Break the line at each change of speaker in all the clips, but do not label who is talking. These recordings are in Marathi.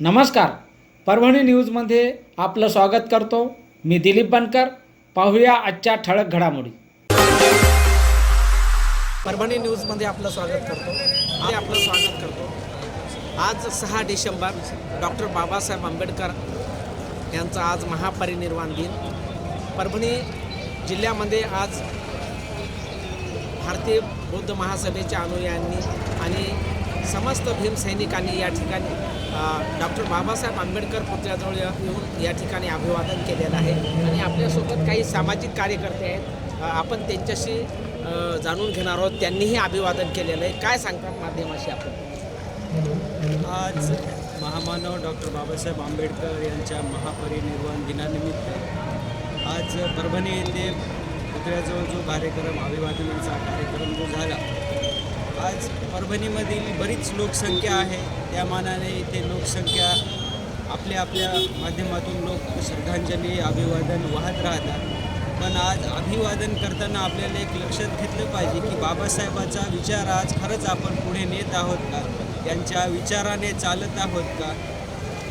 नमस्कार. परभणी न्यूजमध्ये आपलं स्वागत करतो. मी दिलीप बनकर. पाहूया आजच्या ठळक घडामोडी.
परभणी न्यूजमध्ये आपलं स्वागत करतो. आणि आपलं स्वागत करतो. आज सहा डिसेंबर डॉक्टर बाबासाहेब आंबेडकर यांचा आज महापरिनिर्वाण दिन. परभणी जिल्ह्यामध्ये आज भारतीय बौद्ध महासभेच्या अनुयायांनी आणि समस्त भीमसैनिकांनी या ठिकाणी डॉक्टर बाबासाहेब आंबेडकर पुतळ्याजवळ येऊन या ठिकाणी अभिवादन केलेलं आहे. आणि आपल्यासोबत काही सामाजिक कार्यकर्ते आहेत आपण त्यांच्याशी जाणून घेणार आहोत. त्यांनीही अभिवादन केलेलं आहे. काय सांगतात माध्यमाशी आपण?
आज महामानव डॉक्टर बाबासाहेब आंबेडकर यांच्या महापरिनिर्वाण दिनानिमित्त आज परभणी येथे पुतळ्याजवळ जो कार्यक्रम अभिवादनाचा कार्यक्रम जो झाला आज परभणीमधील बरीच लोकसंख्या आहे. त्या मानाने इथे लोकसंख्या आपल्या आपल्या माध्यमातून लोक श्रद्धांजली अभिवादन वाहत राहतात. पण आज अभिवादन करताना आपल्याला एक लक्षात घेतलं पाहिजे की बाबासाहेबाचा विचार आज खरंच आपण पुढे नेत आहोत का? त्यांच्या विचाराने चालत आहोत का?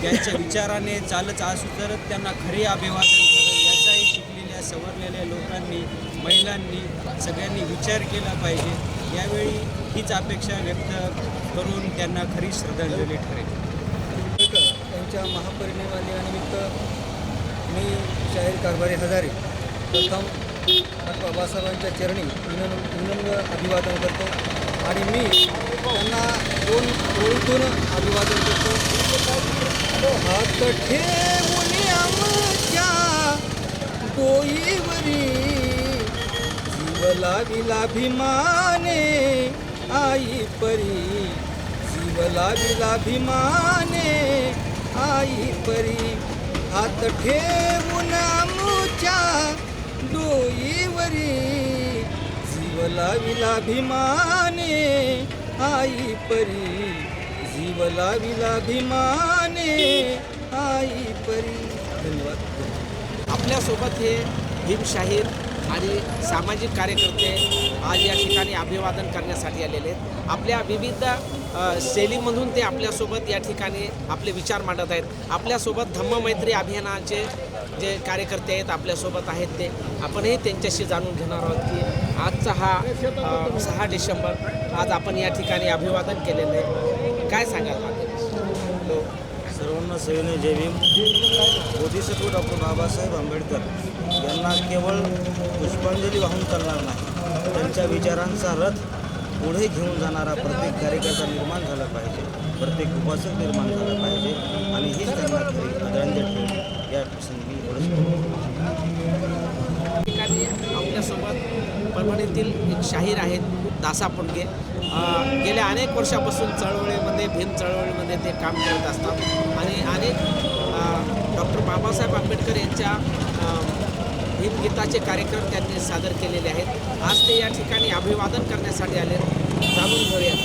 त्यांच्या विचाराने चालत असू तरच त्यांना खरे अभिवादन करेल याचाही शिकलेल्या सवरलेल्या लोकांनी महिलांनी सगळ्यांनी विचार केला पाहिजे. यावेळी हीच अपेक्षा व्यक्त करून त्यांना खरी श्रद्धांजली ठरेल.
त्यांच्या महापरिनिर्वाण मी शाहीर कारभारी हजारे प्रथम डॉक्टर बाबासाहेबांच्या चरणी विनम्र अभिवादन करतो. आणि मी त्यांना दोन ओळखून अभिवादन करतो. हात ठेवून आमच्या डोईवरी जीव लाविला भीमाने आई परी जीव लाविला भीमाने. आई परी हात ठेवून आमच्या डोईवरी. जीव लाविला भीमाने. आई परी जीव लाविला भीमाने. आई परी. धन्यवाद.
आपल्यासोबत हे भीमशाहीर आणि सामाजिक कार्यकर्ते आज या ठिकाणी अभिवादन करण्यासाठी आलेले आहेत. आपल्या विविध शैलीमधून ते आपल्यासोबत या ठिकाणी आपले विचार मांडत आहेत. आपल्यासोबत धम्ममैत्री अभियानाचे जे कार्यकर्ते आहेत आपल्यासोबत आहेत ते. आपणही त्यांच्याशी जाणून घेणार आहोत की आजचा हा सहा डिसेंबर आज आपण या ठिकाणी अभिवादन केलेलं आहे. काय सांगाल?
सर्वांना सेवेने जय भीम बोधिसत्व डॉक्टर बाबासाहेब आंबेडकर यांना केवळ पुष्पांजली वाहून चालणार नाही त्यांच्या विचारांचा रथ पुढे घेऊन जाणारा प्रत्येक कार्यकर्ता निर्माण झाला पाहिजे प्रत्येक उपासक निर्माण झाला पाहिजे आणि हीच त्यांना खरी आदरांजली ठरेल या प्रसंगी मी एवढंच बोलतो.
ठिकाणी आपल्यासोबत परभणीतील एक शाहीर आहेत दासा पुंडगे गेल्या अनेक वर्षापासून चळवळीमध्ये भीम चळवळीमध्ये ते काम करत असतात. आणि अनेक डॉक्टर बाबासाहेब आंबेडकर यांच्या भीमगीताचे कार्यक्रम त्यांनी सादर केलेले आहेत. आज ते या ठिकाणी अभिवादन करण्यासाठी आले जाणून घेऊया.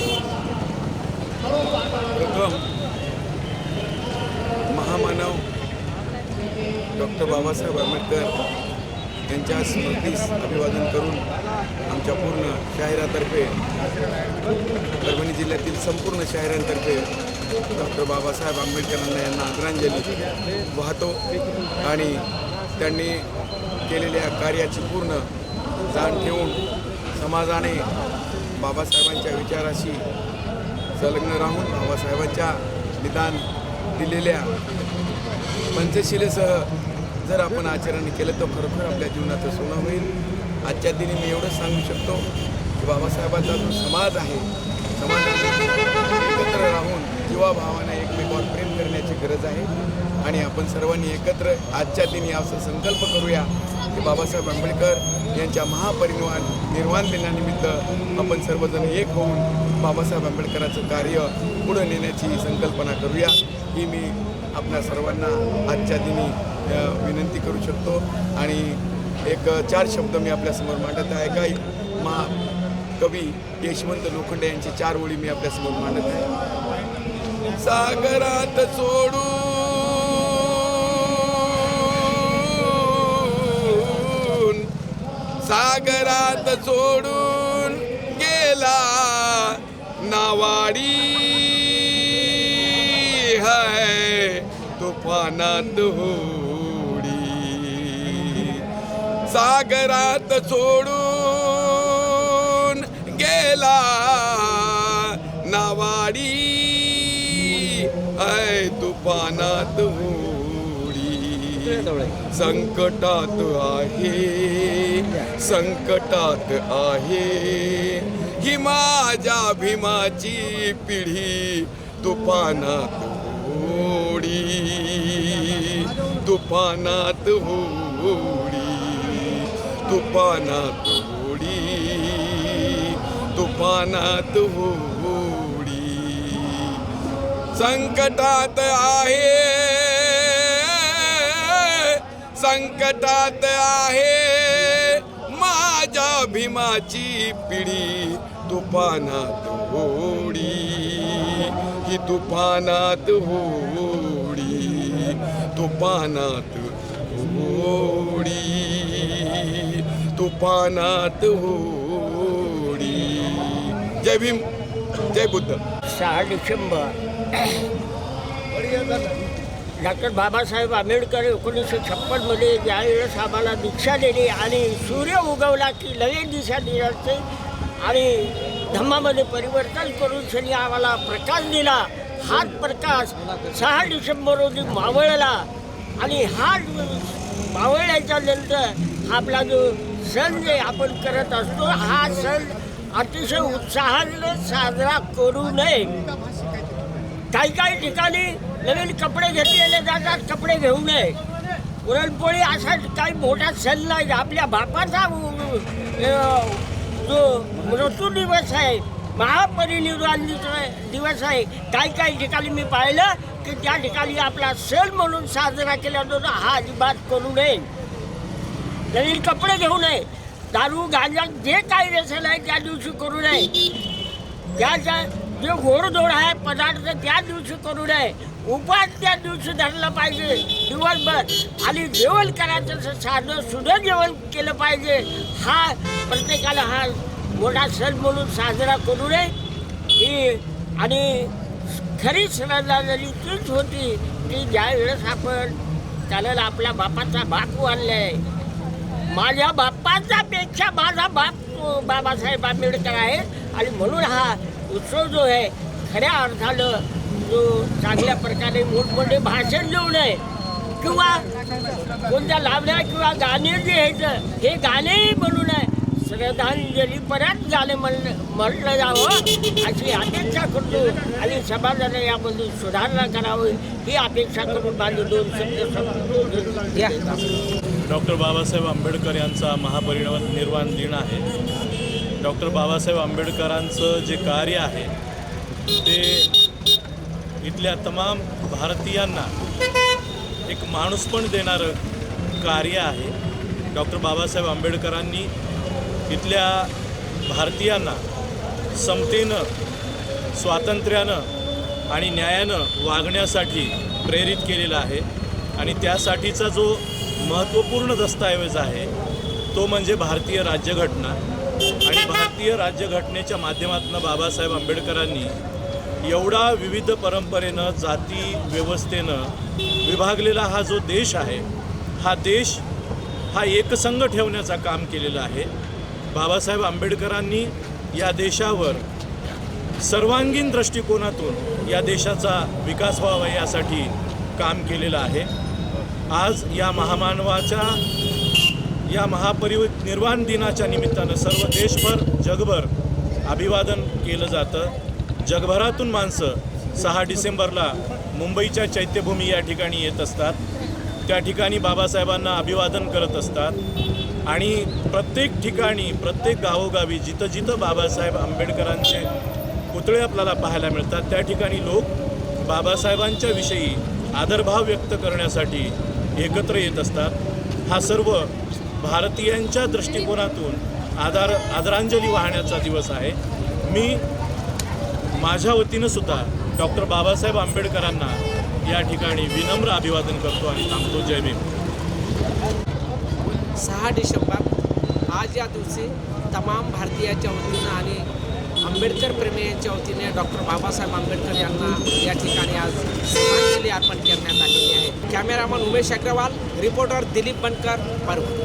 प्रथम महामानव डॉक्टर बाबासाहेब आंबेडकर त्यांच्या स्मृतीस अभिवादन करून आमच्या पूर्ण शाहिरातर्फे परभणी जिल्ह्यातील संपूर्ण शाहिरांतर्फे डॉक्टर बाबासाहेब आंबेडकरांना यांना आदरांजली वाहतो आणि त्यांनी केलेल्या कार्याची पूर्ण जाण ठेवून समाजाने बाबासाहेबांच्या विचाराशी संलग्न राहून बाबासाहेबांच्या निदान दिलेल्या पंचशिलेसह जर आपण आचरण केलं तर खरोखर आपल्या जीवनाचं सोनं होईल. आजच्या दिनी मी एवढंच सांगू शकतो की बाबासाहेबांचा जो समाज आहे समाजात एकत्र राहून जीवाभावाने एकमेकावर प्रेम करण्याची गरज आहे. आणि आपण सर्वांनी एकत्र आजच्या दिनी असं संकल्प करूया की बाबासाहेब आंबेडकर यांच्या महापरिनिर्वाण निर्वाण दिनानिमित्त आपण सर्वजण एक होऊन बाबासाहेब आंबेडकरांचं कार्य पुढे नेण्याची संकल्पना करूया. ही मी आपल्या सर्वांना आजच्या दिनी विनंती करू शकतो. आणि एक चार शब्द मी आपल्यासमोर मांडत आहे. काही मा कवी यशवंत लोखंडे यांची चार ओळी मी आपल्यासमोर मांडत आहे. सागरात सोडून सागरात सोडून गेला नावाडी. है तुफानात हो. सागरात सोडून गेला नावाडी. ऐ तुफानात होडी संकटात आहे संकटात आहे. ही माझ्या भीमाची पिढी तुफानात होडी तुफानात होडी तुफानात होडी तुफानात होडी संकटात आहे संकटात आहे माझ्या भीमाची पिढी. तुफानात होडी ही तुफानात होडी तुफानात होडी तुफानात होडी जय भीम जय बुद्ध.
सहा डिसेंबर डॉक्टर बाबासाहेब आंबेडकर एकोणीसशे छप्पनमध्ये ज्यावेळेस आम्हाला दीक्षा दिली आणि सूर्य उगवला की लगेच दिशा दिली आणि धम्मामध्ये परिवर्तन करून शनी आम्हाला प्रकाश दिला हाच प्रकाश सहा डिसेंबर रोजी मावळला आणि हा मावळल्याच्या नंतर आपला जो सण जे आपण करत असतो हा सण अतिशय उत्साहाने साजरा करू नये. काही काही ठिकाणी नवीन कपडे घेतलेले जातात कपडे घेऊ नये. पुरणपोळी असा काही मोठा सण नाही. आपल्या बापाचा जो मृत्यू दिवस आहे महापरिनिर्वाण दिवस आहे काही काही ठिकाणी मी पाहिलं की त्या ठिकाणी आपला सण म्हणून साजरा केला जातो हा अजिबात करू नये. नवीन कपडे घेऊ नये. दारू गांजा जे काही व्यसन आहे त्या दिवशी करू नये. त्याच्या जे गोडधोड आहे पदार्थ त्या दिवशी करू नये. उपास त्या दिवशी धरलं पाहिजे दिवसभर. आणि जेवण करायचं असं साधं सुधं जेवण केलं पाहिजे. हा प्रत्येकाला हा मोठा सण म्हणून साजरा करू नये. ही आणि खरी श्रद्धांजली तीच होती की ज्या वेळेस आपण त्याला आपल्या बापाचा बाप आहे माझ्या बाप्पाचा पेक्षा माझा बाप बाबासाहेब आंबेडकर आहे. आणि म्हणून हा उत्सव जो आहे खऱ्या अर्थानं जो चांगल्या प्रकारे मोठमोठे भाषण देऊ नये किंवा कोणत्या लावण्या किंवा गाणे जे आहेत हे गाणेही म्हणून नये श्रद्धांजली परत गाणे म्हणलं म्हटलं जावं अशी अपेक्षा करतो. आणि समाजाने यामध्ये सुधारणा करावी ही अपेक्षा करून माझे दोन शब्द
डॉक्टर बाबासाहेब आंबेडकर यांचा महापरिनिर्वाण निर्वाण दिन आहे. डॉक्टर बाबासाहेब आंबेडकरांचं जे कार्य आहे ते इथल्या तमाम भारतीयांना एक माणूसपण देणारं कार्य आहे. डॉक्टर बाबासाहेब आंबेडकरांनी इथल्या भारतीयांना समतेनं स्वातंत्र्यानं आणि न्यायानं वागण्यासाठी प्रेरित केलेलं आहे. आणि त्यासाठीचा जो महत्त्वपूर्ण दस्तऐवज आहे. तो म्हणजे भारतीय राज्यघटना. आणि भारतीय राज्यघटनेच्या माध्यमातून बाबासाहेब आंबेडकरांनी एवढा विविध परंपरेनं जाती व्यवस्थेनं विभागलेला हा जो देश आहे हा देश हा एकसंघ ठेवण्याचा काम केलेलं आहे. बाबासाहेब आंबेडकरांनी या देशावर सर्वांगीण दृष्टिकोनातून या देशाचा विकास व्हावा यासाठी काम केलेलं आहे. आज या महामानवाच्या या महापरिनिर्वाण दिनाच्या निमित्तानं सर्व देशभर जगभर अभिवादन केलं जातं. जगभरातून माणसं सहा डिसेंबरला मुंबईच्या चैत्यभूमी या ठिकाणी येत असतात. त्या ठिकाणी बाबासाहेबांना अभिवादन करत असतात. आणि प्रत्येक ठिकाणी प्रत्येक गावोगावी जिथं जिथं बाबासाहेब आंबेडकरांचे पुतळे आपल्याला पाहायला मिळतात त्या ठिकाणी लोक बाबासाहेबांच्या विषयी आदरभाव व्यक्त करण्यासाठी एकत्र येत असतात. हा सर्व भारतीयांच्या दृष्टिकोनातून आधार आदरांजली वाहण्याचा दिवस आहे. मी माझ्या वतीनं सुद्धा डॉक्टर बाबासाहेब आंबेडकरांना या ठिकाणी विनम्र अभिवादन करतो आणि थांबतो जय भीम.
सहा डिसेंबर आज या दिवशी तमाम भारतीयाच्या वतीनं आणि आंबेडकर प्रेमी यांच्या वतीने डॉक्टर बाबासाहेब आंबेडकर यांना या ठिकाणी आज श्रद्धांजली अर्पण करण्यात आलेली आहे. कॅमेरामन उमेश अग्रवाल रिपोर्टर दिलीप बनकर परवा